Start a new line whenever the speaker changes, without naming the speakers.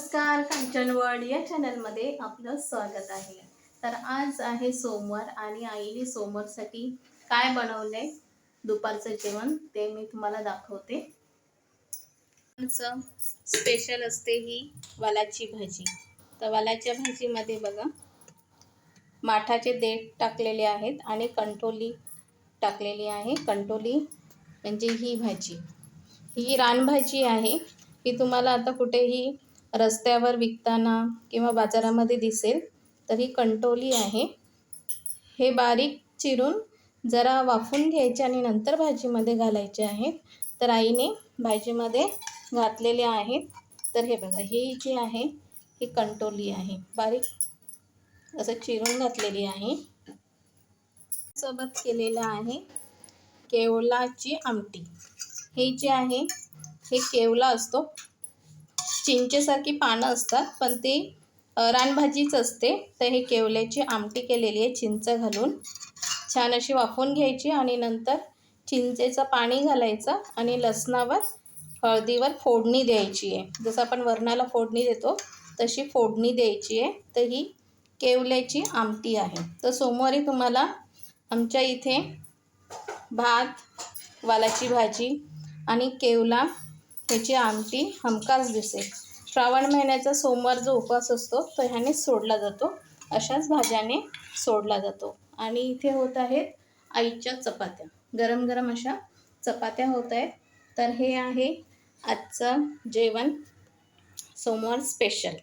नमस्कार कांचन वर्ल्ड या चॅनलमध्ये आपलं स्वागत आहे. तर आज आहे सोमवार आणि आईने सोमवारसाठी काय बनवलंय? दुपारचं जेवण ते मी तुम्हाला दाखवते. स्पेशल असते ही वालाची भाजी. तर वालाच्या भाजीमध्ये बघा माठाचे देठ टाकलेले आहेत आणि कंटोली टाकलेली आहे. कंटोली म्हणजे ही भाजी. ही रानभाजी आहे. ही तुम्हाला आता कुठेही रस्त्यावर विकताना किंवा बाजारामध्ये दिसेल तर ही कंटोली आहे. हे बारीक चिरून जरा वाफून घ्यायचे आणि नंतर भाजीमध्ये घालायचे आहेत. तर आईने भाजीमध्ये घातलेले आहेत. तर हे बघा हे जी आहे ही कंटोली आहे. बारीक असं चिरून घातलेली आहे. सोबत केलेलं आहे केवलाची आमटी. हे जे आहे हे केवला असतो. चिंचेसारखी पानं असतात पण ती रानभाजीच असते. तर हे केवल्याची आमटी केलेली आहे चिंच घालून. छान अशी वाफवून घ्यायची आणि नंतर चिंचेचं पाणी घालायचं आणि लसणावर हळदीवर फोडणी द्यायची आहे. जसं आपण वरणाला फोडणी देतो तशी फोडणी द्यायची आहे. तर ही केवल्याची आमटी आहे. तर सोमवारी तुम्हाला आमच्या इथे भात वालाची भाजी आणि केवला ह्याची आमटी हमखास दिसेल. श्रावण महिन्याचा सोमवार जो उपवास असतो तो ह्याने सोडला जातो. अशाच भाज्याने सोडला जातो. आणि इथे होत आहेत आईच्या चपात्या. गरम गरम अशा चपात्या होत आहेत. तर हे आहे आजचं जेवण सोमवार स्पेशल